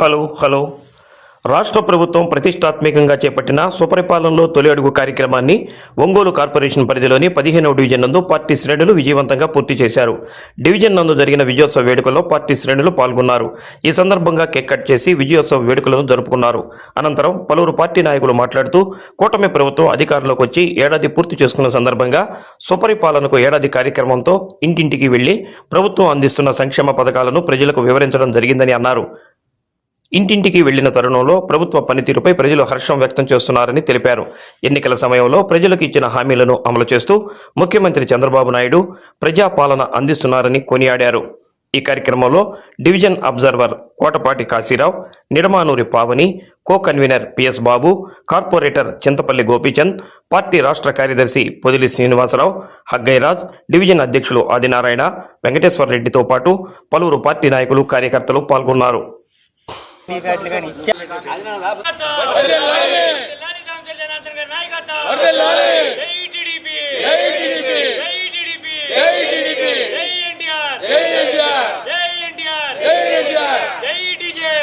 Hello hello. రాష్ట్ర ప్రభుత్వం ప్రతిష్టాత్మకంగా చేపట్టిన స్వపరిపాలనలో తొలి అడుగు కార్యక్రమాన్ని ఒంగోలు కార్పొరేషన్ పరిధిలోని పదిహేనవ డివిజన్ నందు పార్టీ శ్రేణులు విజయవంతంగా పూర్తి చేశారు. డివిజన్ నందు జరిగిన విజయోత్సవ వేడుకల్లో పార్టీ శ్రేణులు పాల్గొన్నారు. ఈ సందర్భంగా కేక్ కట్ చేసి విజయోత్సవ వేడుకలను జరుపుకున్నారు. అనంతరం పలువురు పార్టీ నాయకులు మాట్లాడుతూ కూటమి ప్రభుత్వం అధికారంలోకి వచ్చి ఏడాది పూర్తి చేసుకున్న సందర్భంగా స్వపరిపాలనకు ఏడాది కార్యక్రమంతో ఇంటింటికి వెళ్ళి ప్రభుత్వం అందిస్తున్న సంక్షేమ పథకాలను ప్రజలకు వివరించడం జరిగిందని అన్నారు. ఇంటింటికి వెళ్ళిన తరుణంలో ప్రభుత్వ పనితీరుపై ప్రజలు హర్షం వ్యక్తం చేస్తున్నారని తెలిపారు. ఎన్నికల సమయంలో ప్రజలకు ఇచ్చిన హామీలను అమలు చేస్తూ ముఖ్యమంత్రి చంద్రబాబు నాయుడు ప్రజాపాలన అందిస్తున్నారని కొనియాడారు. ఈ కార్యక్రమంలో division observer Kotapati Kasirao Nidamanuri Pavani co convener PS Babu corporator Chintapalli Gopichand party రాష్ట్ర కార్యదర్శి పొదిలి శ్రీనివాసరావు హగ్గైరాజ్ డివిజన్ అధ్యక్షులు ఆదినారాయణ వెంకటేశ్వర రెడ్డితో పాటు పలువురు పార్టీ నాయకులు కార్యకర్తలు పాల్గొన్నారు. వర్ధిల్లాలి దామచర్ల జనార్దన్ గారి నాయకత్వం. జై టీడీపీ. జై టీడీపీ. జై ఎన్టీఆర్. జై ఎన్టీఆర్. జై డీజే.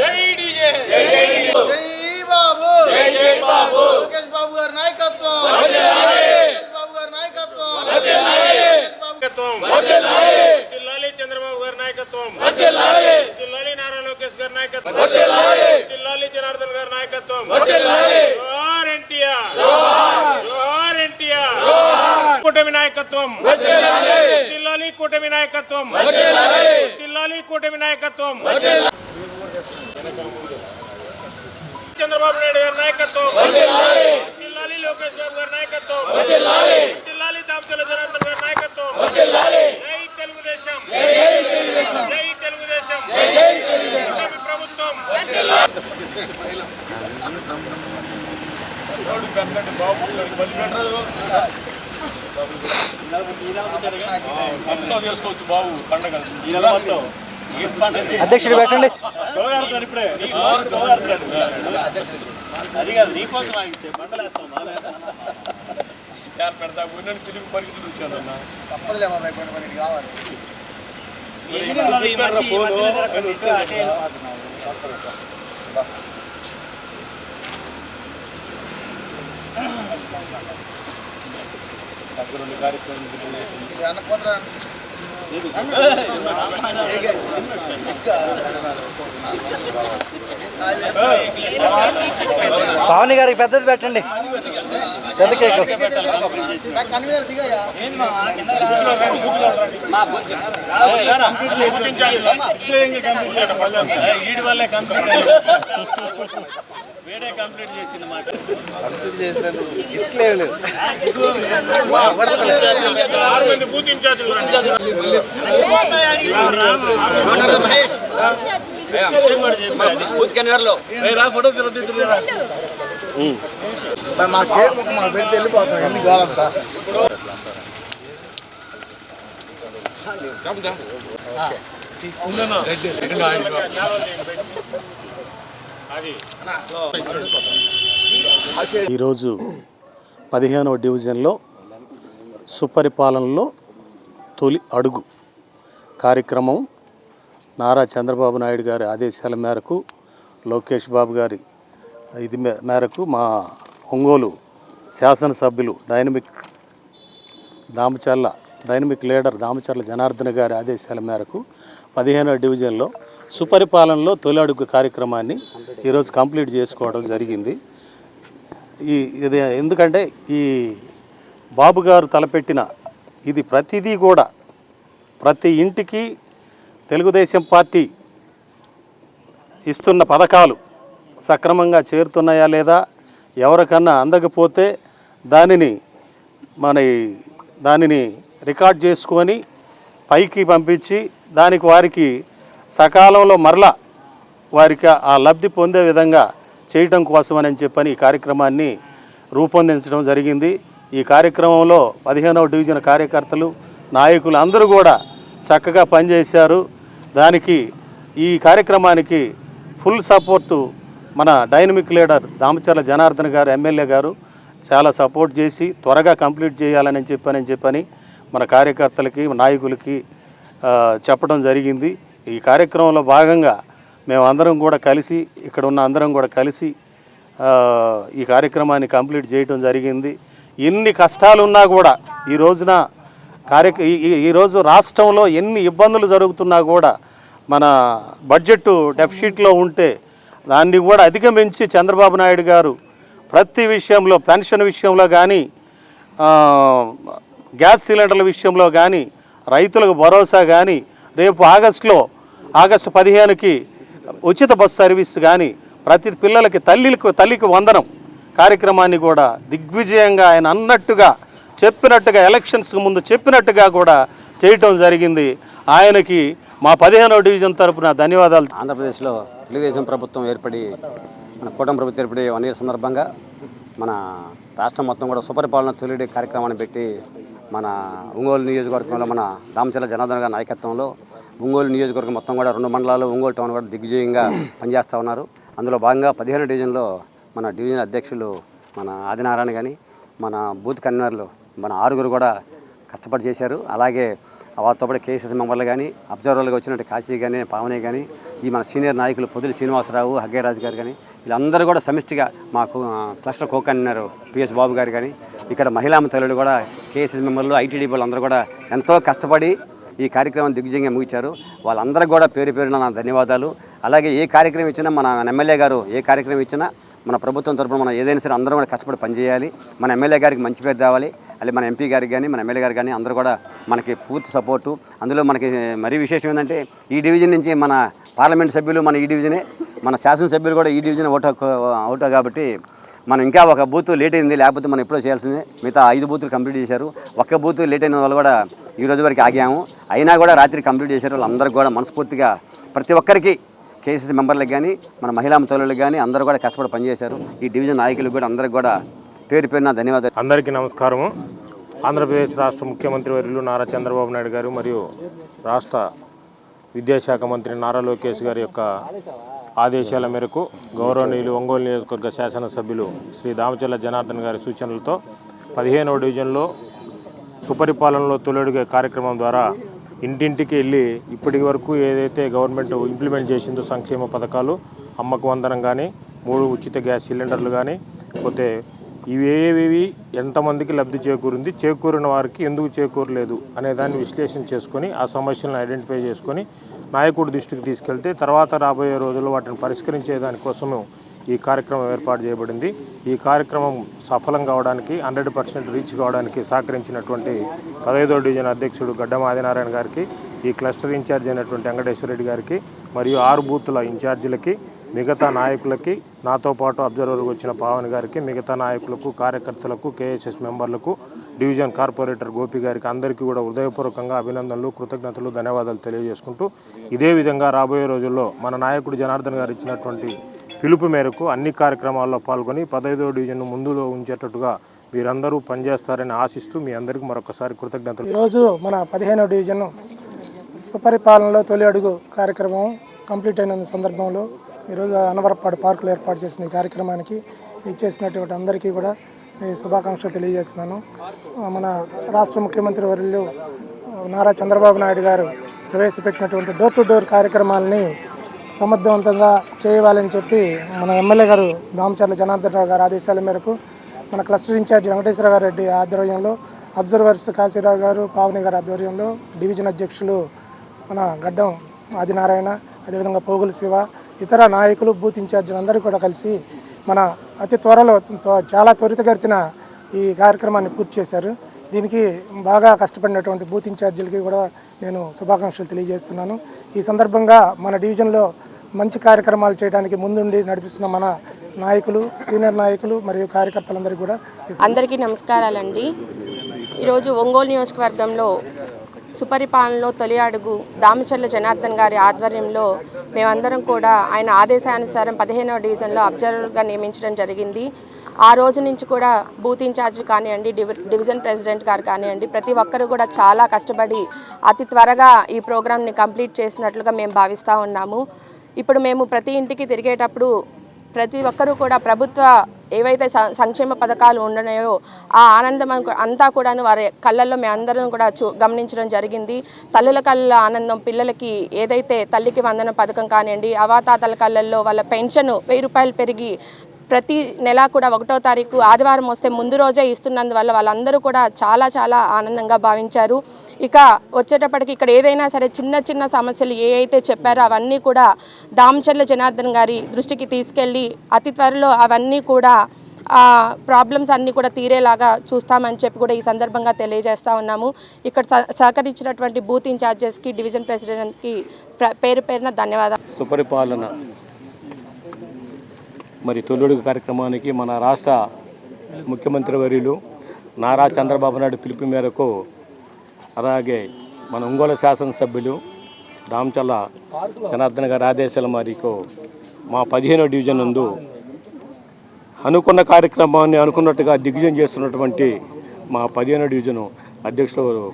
జై డీజే. జై బాబు జై జై బాబు లోకేష్ బాబు గారి నాయకత్వం లోకేష్ బాబు గారి నాయకత్వం లోకేష్ బాబు నాయకత్వం. వర్ధిల్లాలి చంద్రబాబు గారి నాయకత్వం వర్ధిల్లాలి నారా లోకేష్ గారి నాయకత్వం వర్ధిల్లాలి జనార్దన్ గారి నాయకత్వం జోహార్ ఎన్టీఆర్ జోహార్ ఎన్టీఆర్ కూటమి నాయకత్వం వర్ధిల్లాలి కూటమి నాయకత్వం వర్ధిల్లాలి కూటమి నాయకత్వం. చంద్రబాబు నాయుడు గారి నాయకత్వం. వర్ధిల్లాలి లోకేష్ బాబు గారి నాయకత్వం. వర్ధిల్లాలి దామచల జనార్దన్ గారి నాయకత్వం. జై తెలుగుదేశం. జై తెలుగుదేశం. ప్రభుత్వం. చేసుకోవచ్చు బాబు పండగ. ఈ నెల మొత్తం. అధ్యక్షుడు పెట్టండి. అది కాదు నీ కోసం ఆగితే యారు పెడతా ఉన్న చిలుగు పరిగెత్తులు వచ్చాను అన్న తప్పదులే బాబాయ్ కొన్ని మనకి కావాలి ఇది అన్నపోతరా పవన్ గారికి పెద్దది పెట్టండి. ఈడి వల్లే కంప్లీట్ వేడే కంప్లీట్ చేసింది మాట మంది బూత్ ఇన్ఛార్జీలు రండి. మా కేక్ ముక్క మాకు పెడితే వెళ్ళిపోతాం అన్ని కావాలంతా ఈరోజు పదిహేనవ డివిజన్లో సుపరిపాలనలో తొలి అడుగు కార్యక్రమం నారా చంద్రబాబు నాయుడు గారి ఆదేశాల మేరకు లోకేష్ బాబు గారి ఇది మే- మేరకు మా ఒంగోలు శాసనసభ్యులు dynamic Damacharla dynamic leader Damacharla Janardhan గారి ఆదేశాల మేరకు పదిహేనవ డివిజన్లో సుపరిపాలనలో తొలి అడుగు కార్యక్రమాన్ని ఈరోజు కంప్లీట్ చేసుకోవడం జరిగింది. ఈ ఇది ఎందుకంటే ఈ బాబు గారు తలపెట్టిన ఇది ప్రతిదీ కూడా ప్రతి ఇంటికి తెలుగుదేశం పార్టీ ఇస్తున్న పథకాలు సక్రమంగా చేరుతున్నాయా లేదా ఎవరికన్నా అందకపోతే దానిని మన దానిని రికార్డ్ చేసుకొని పైకి పంపించి దానికి వారికి సకాలంలో మరలా వారికి ఆ లబ్ధి పొందే విధంగా చేయటం కోసమని చెప్పని ఈ కార్యక్రమాన్ని రూపొందించడం జరిగింది. ఈ కార్యక్రమంలో పదిహేనవ డివిజన్ కార్యకర్తలు నాయకులు అందరూ కూడా చక్కగా పనిచేశారు. దానికి ఈ కార్యక్రమానికి ఫుల్ సపోర్టు మన డైనమిక్ లీడర్ దామచర్ల జనార్దన్ గారు ఎమ్మెల్యే గారు చాలా సపోర్ట్ చేసి త్వరగా కంప్లీట్ చేయాలని చెప్పానని చెప్పని మన కార్యకర్తలకి నాయకులకి చెప్పడం జరిగింది. ఈ కార్యక్రమంలో భాగంగా మేమందరం కూడా కలిసి ఇక్కడ ఉన్న అందరం కూడా కలిసి ఈ కార్యక్రమాన్ని కంప్లీట్ చేయటం జరిగింది. ఎన్ని కష్టాలున్నా కూడా ఈ రోజున కార్య ఈ- ఈరోజు రాష్ట్రంలో ఎన్ని ఇబ్బందులు జరుగుతున్నా కూడా మన బడ్జెట్ డెఫిషిట్లో ఉంటే దాన్ని కూడా అధిగమించి చంద్రబాబు నాయుడు గారు ప్రతి విషయంలో పెన్షన్ విషయంలో కానీ గ్యాస్ సిలిండర్ల విషయంలో కానీ రైతులకు భరోసా కానీ రేపు ఆగస్టులో ఆగస్టు పదిహేనుకి ఉచిత బస్సు సర్వీస్ కానీ ప్రతి పిల్లలకి తల్లికి తల్లికి వందనం కార్యక్రమాన్ని కూడా దిగ్విజయంగా ఆయన అన్నట్టుగా చెప్పినట్టుగా ఎలక్షన్స్కి ముందు చెప్పినట్టుగా కూడా చేయటం జరిగింది. ఆయనకి మా పదిహేనో డివిజన్ తరపున ధన్యవాదాలు. ఆంధ్రప్రదేశ్లో తెలుగుదేశం ప్రభుత్వం ఏర్పడి మన కూటమి ప్రభుత్వం ఏర్పడి వన్ ఇయర్ సందర్భంగా మన రాష్ట్రం మొత్తం కూడా సుపరిపాలన తొలిడి కార్యక్రమాన్ని పెట్టి మన ఒంగోలు నియోజకవర్గంలో మన రామచంద్ర జనార్దన్ గారి నాయకత్వంలో ఒంగోలు నియోజకవర్గం మొత్తం కూడా రెండు మండలాలు ఒంగోలు టౌన్ కూడా దిగ్విజయంగా పనిచేస్తూ ఉన్నారు. అందులో భాగంగా పదిహేను డివిజన్లో మన డివిజన్ అధ్యక్షులు మన ఆదినారాయణ కానీ మన బూత్ కన్వీనర్లు మన ఆరుగురు కూడా కష్టపడి చేశారు. అలాగే వాళ్ళతో పాటు కేసీసీ మెంబర్లు కానీ అబ్జర్వర్లుగా వచ్చినట్టు కాశీ కానీ పావనే కానీ ఈ మన సీనియర్ నాయకులు పొదులు శ్రీనివాసరావు హగ్గరాజు గారు కానీ వీళ్ళందరూ కూడా సమిష్టిగా మాకు క్లస్టర్ కోక్ అన్నారు పిఎస్ బాబు గారు కానీ ఇక్కడ మహిళా తల్లులు కూడా కేసీసీ మెంబర్లు ఐటీడీ వాళ్ళు అందరూ కూడా ఎంతో కష్టపడి ఈ కార్యక్రమం దిగ్విజయంగా ముగించారు. వాళ్ళందరికీ కూడా పేరు పేరున నా ధన్యవాదాలు. అలాగే ఏ కార్యక్రమం ఇచ్చినా మన ఎమ్మెల్యే గారు ఏ కార్యక్రమం ఇచ్చినా మన ప్రభుత్వం తరపున మనం ఏదైనా సరే అందరం కూడా కష్టపడి పనిచేయాలి. మన ఎమ్మెల్యే గారికి మంచి పేరు రావాలి అలాగే మన ఎంపీ గారికి కానీ మన ఎమ్మెల్యే గారికి కానీ అందరూ కూడా మనకి పూర్తి సపోర్టు. అందులో మనకి మరీ విశేషం ఏంటంటే ఈ డివిజన్ నుంచి మన పార్లమెంట్ సభ్యులు మన ఈ డివిజనే మన శాసనసభ్యులు కూడా ఈ డివిజన్ ఓట హక్కు కాబట్టి మనం ఇంకా ఒక బూత్ లేట్ అయింది. లేకపోతే మనం ఎప్పుడో చేయాల్సిందే. మిగతా ఐదు బూతులు కంప్లీట్ చేశారు. ఒక్క బూత్ లేట్ అయిన వాళ్ళు కూడా ఈ రోజు వరకు ఆగాము. అయినా కూడా రాత్రి కంప్లీట్ చేశారు. వాళ్ళందరికీ కూడా మనస్ఫూర్తిగా ప్రతి ఒక్కరికి కేసీసీ మెంబర్లకు కానీ మన మహిళా తల్లులకు కానీ అందరూ కూడా కష్టపడి పనిచేశారు. ఈ డివిజన్ నాయకులకు కూడా అందరికి కూడా పేరు పేరున ధన్యవాదాలు. అందరికీ నమస్కారము. ఆంధ్రప్రదేశ్ రాష్ట్ర ముఖ్యమంత్రి వర్యులు నారా చంద్రబాబు నాయుడు గారు మరియు రాష్ట్ర విద్యాశాఖ మంత్రి నారా లోకేష్ గారి యొక్క ఆదేశాల మేరకు గౌరవనీయులు ఒంగోలు నియోజకవర్గ శాసనసభ్యులు శ్రీ దామచల్ల జనార్దన్ గారి సూచనలతో పదిహేనవ డివిజన్లో సుపరిపాలనలో తొలడుగే కార్యక్రమం ద్వారా ఇంటింటికి వెళ్ళి ఇప్పటి వరకు ఏదైతే గవర్నమెంట్ ఇంప్లిమెంట్ చేసిందో సంక్షేమ పథకాలు అమ్మకు వందనం కానీ మూడు ఉచిత గ్యాస్ సిలిండర్లు కానీ పోతే ఇవేవి ఎంతమందికి లబ్ధి చేకూరింది చేకూరిన వారికి ఎందుకు చేకూరలేదు అనే దాన్ని విశ్లేషణ చేసుకొని ఆ సమస్యలను ఐడెంటిఫై చేసుకొని నాయకుడి దృష్టికి తీసుకెళ్తే తర్వాత రాబోయే రోజుల్లో వాటిని పరిష్కరించే దానికోసము ఈ కార్యక్రమం ఏర్పాటు చేయబడింది. ఈ కార్యక్రమం సఫలం కావడానికి హండ్రెడ్ పర్సెంట్ రీచ్ కావడానికి సహకరించినటువంటి పదహైదో డివిజన్ అధ్యక్షుడు గడ్డం ఆదినారాయణ గారికి ఈ క్లస్టర్ ఇన్ఛార్జ్ అయినటువంటి వెంకటేశ్వర రెడ్డి గారికి మరియు ఆరు బూతుల ఇన్ఛార్జీలకి మిగతా నాయకులకి నాతో పాటు అబ్జర్వర్గా వచ్చిన పావన్ గారికి మిగతా నాయకులకు కార్యకర్తలకు కేఎస్ఎస్ మెంబర్లకు డివిజన్ కార్పొరేటర్ గోపి గారికి అందరికీ కూడా హృదయపూర్వకంగా అభినందనలు కృతజ్ఞతలు ధన్యవాదాలు తెలియజేసుకుంటూ ఇదే విధంగా రాబోయే రోజుల్లో మన నాయకుడు జనార్దన్ గారు ఇచ్చినటువంటి పిలుపు మేరకు అన్ని కార్యక్రమాల్లో పాల్గొని పదహైదో డివిజన్ ముందులో ఉంచేటట్టుగా మీరందరూ పనిచేస్తారని ఆశిస్తూ మీ అందరికీ మరొకసారి కృతజ్ఞతలు. ఈరోజు మన పదిహేనవ డివిజన్ సుపరిపాలనలో తొలి అడుగు కార్యక్రమం కంప్లీట్ అయిన సందర్భంలో ఈరోజు అనవరపాడు పార్కులో ఏర్పాటు చేసిన ఈ కార్యక్రమానికి ఇచ్చేసినటువంటి అందరికీ కూడా శుభాకాంక్షలు తెలియజేస్తున్నాను. మన రాష్ట్ర ముఖ్యమంత్రి వర్యులు నారా చంద్రబాబు నాయుడు గారు ప్రవేశపెట్టినటువంటి డోర్ టు డోర్ కార్యక్రమాలని సమర్థవంతంగా చేయాలని చెప్పి మన ఎమ్మెల్యే గారు దామచర్ల జనార్దన్ రావు గారు ఆదేశాల మేరకు మన క్లస్టర్ ఇన్ఛార్జ్ వెంకటేశ్వర రెడ్డి ఆధ్వర్యంలో అబ్జర్వర్స్ కాశీరావు గారు పావని గారి ఆధ్వర్యంలో డివిజన్ అధ్యక్షులు మన గడ్డం ఆదినారాయణ అదేవిధంగా పోగుల శివ ఇతర నాయకులు బూత్ ఇన్ఛార్జీలు అందరూ కూడా కలిసి మన అతి త్వరలో త్వ- చాలా త్వరితగతిన ఈ కార్యక్రమాన్ని పూర్తి చేశారు. దీనికి బాగా కష్టపడినటువంటి బూత్ ఇన్ఛార్జీలకి కూడా నేను శుభాకాంక్షలు తెలియజేస్తున్నాను. ఈ సందర్భంగా మన డివిజన్లో మంచి కార్యక్రమాలు చేయడానికి ముందుండి నడిపిస్తున్న మన నాయకులు సీనియర్ నాయకులు మరియు కార్యకర్తలందరికీ కూడా అందరికీ నమస్కారాలండి. ఈరోజు ఒంగోలు నియోజకవర్గంలో సుపరిపాలనలో తొలి అడుగు దామచర్ల జనార్దన్ గారి ఆధ్వర్యంలో మేమందరం కూడా ఆయన ఆదేశానుసారం పదిహేనవ డివిజన్లో అబ్జర్వర్గా నియమించడం జరిగింది. ఆ రోజు నుంచి కూడా బూత్ ఇన్ఛార్జ్ కానివ్వండి డివి డివిజన్ ప్రెసిడెంట్ గారు కానివ్వండి ప్రతి ఒక్కరు కూడా చాలా కష్టపడి అతి త్వరగా ఈ ప్రోగ్రామ్ని కంప్లీట్ చేసినట్లుగా మేము భావిస్తూ ఉన్నాము. ఇప్పుడు మేము ప్రతి ఇంటికి తిరిగేటప్పుడు ప్రతి ఒక్కరూ కూడా ప్రభుత్వ ఏవైతే సంక్షేమ పథకాలు ఉండనాయో ఆ ఆనందం అంతా కూడాను వారి కళ్ళల్లో మేమందరం కూడా చూ గమనించడం జరిగింది. తల్లుల కళ్ళ ఆనందం పిల్లలకి ఏదైతే తల్లికి వందన పథకం కానివ్వండి అవాతాతల కళ్ళల్లో వాళ్ళ పెన్షన్ వెయ్యి రూపాయలు పెరిగి ప్రతి నెల కూడా ఒకటో తారీఖు ఆదివారం వస్తే ముందు రోజే ఇస్తున్నందువల్ల వాళ్ళందరూ కూడా చాలా చాలా ఆనందంగా భావించారు. ఇక వచ్చేటప్పటికి ఇక్కడ ఏదైనా సరే చిన్న చిన్న సమస్యలు ఏ అయితే చెప్పారో అవన్నీ కూడా దామచర్ల జనార్దన్ గారి దృష్టికి తీసుకెళ్ళి అతి త్వరలో అవన్నీ కూడా ప్రాబ్లమ్స్ అన్నీ కూడా తీరేలాగా చూస్తామని చెప్పి కూడా ఈ సందర్భంగా తెలియజేస్తా ఉన్నాము. ఇక్కడ సహ- సహకరించినటువంటి బూత్ ఇన్ఛార్జెస్కి డివిజన్ ప్రెసిడెంట్కి ప్ర- పేరు పేరున ధన్యవాదాలు. సుపరిపాలన. మరి తొలుడుగు కార్యక్రమానికి మన రాష్ట్ర ముఖ్యమంత్రి వర్యులు నారా చంద్రబాబు నాయుడు పిలుపు మేరకు అలాగే మన ఒంగోలు శాసనసభ్యులు రామచల్ల జనార్దన్ గారి ఆదేశాల మేరకు మా పదిహేనో డివిజన్ నందు అనుకున్న కార్యక్రమాన్ని అనుకున్నట్టుగా దిగ్విజయం చేస్తున్నటువంటి మా పదిహేనో డివిజను అధ్యక్షులు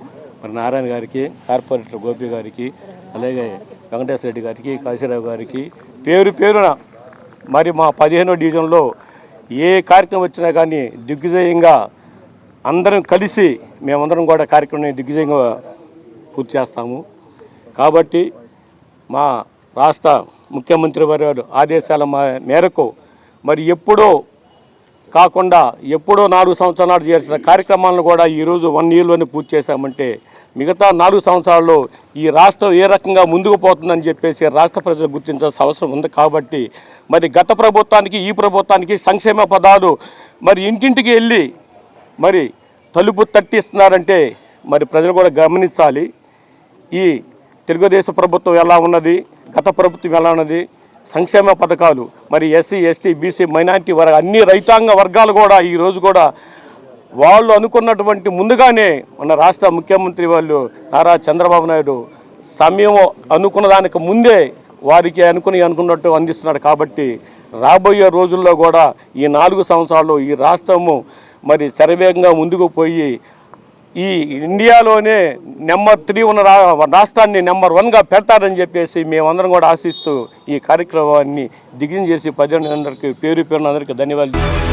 మరి నారాయణ గారికి కార్పొరేటర్ గోపి గారికి అలాగే వెంకటేశ్వర రెడ్డి గారికి కాశీరావు గారికి పేరు పేరున మరి మా పదిహేనో డివిజన్లో ఏ కార్యక్రమం వచ్చినా కానీ దిగ్విజయంగా అందరం కలిసి మేమందరం కూడా కార్యక్రమాన్ని దిగ్విజయంగా పూర్తి చేస్తాము. కాబట్టి మా రాష్ట్ర ముఖ్యమంత్రి వారి ఆదేశాల మా- మేరకు మరి ఎప్పుడో కాకుండా ఎప్పుడో నాలుగు సంవత్సరాల నాడు చేసిన కార్యక్రమాలను కూడా ఈరోజు వన్ ఇయర్లోనే పూర్తి చేశామంటే మిగతా నాలుగు సంవత్సరాల్లో ఈ రాష్ట్రం ఏ రకంగా ముందుకు పోతుందని చెప్పేసి రాష్ట్ర ప్రజలు గుర్తించాల్సిన అవసరం ఉంది కాబట్టి మరి గత ప్రభుత్వానికి ఈ ప్రభుత్వానికి సంక్షేమ పదాలు మరి ఇంటింటికి వెళ్ళి మరి తలుపు తట్టిస్తున్నారంటే మరి ప్రజలు కూడా గమనించాలి. ఈ తెలుగుదేశం ప్రభుత్వం ఎలా ఉన్నది గత ప్రభుత్వం ఎలా ఉన్నది సంక్షేమ పథకాలు మరి ఎస్సీ ఎస్టీ బీసీ మైనార్టీ వర్గ అన్ని రైతాంగ వర్గాలు కూడా ఈరోజు కూడా వాళ్ళు అనుకున్నటువంటి ముందుగానే మన రాష్ట్ర ముఖ్యమంత్రి వాళ్ళు నారా చంద్రబాబు నాయుడు సమయం అనుకున్న దానికి ముందే వారికి అనుకుని అనుకున్నట్టు అందిస్తున్నాడు. కాబట్టి రాబోయే రోజుల్లో కూడా ఈ నాలుగు సంవత్సరాలు ఈ రాష్ట్రము మరి శరవేగంగా ముందుకు పోయి ఈ ఇండియాలోనే నెంబర్ త్రీ ఉన్న రా- రాష్ట్రాన్ని నెంబర్ వన్గా పెడతారని చెప్పేసి మేమందరం కూడా ఆశిస్తూ ఈ కార్యక్రమాన్ని దిగ్విజయం చేసి ప్రజలందరికీ పేరు పేరున అందరికీ ధన్యవాదాలు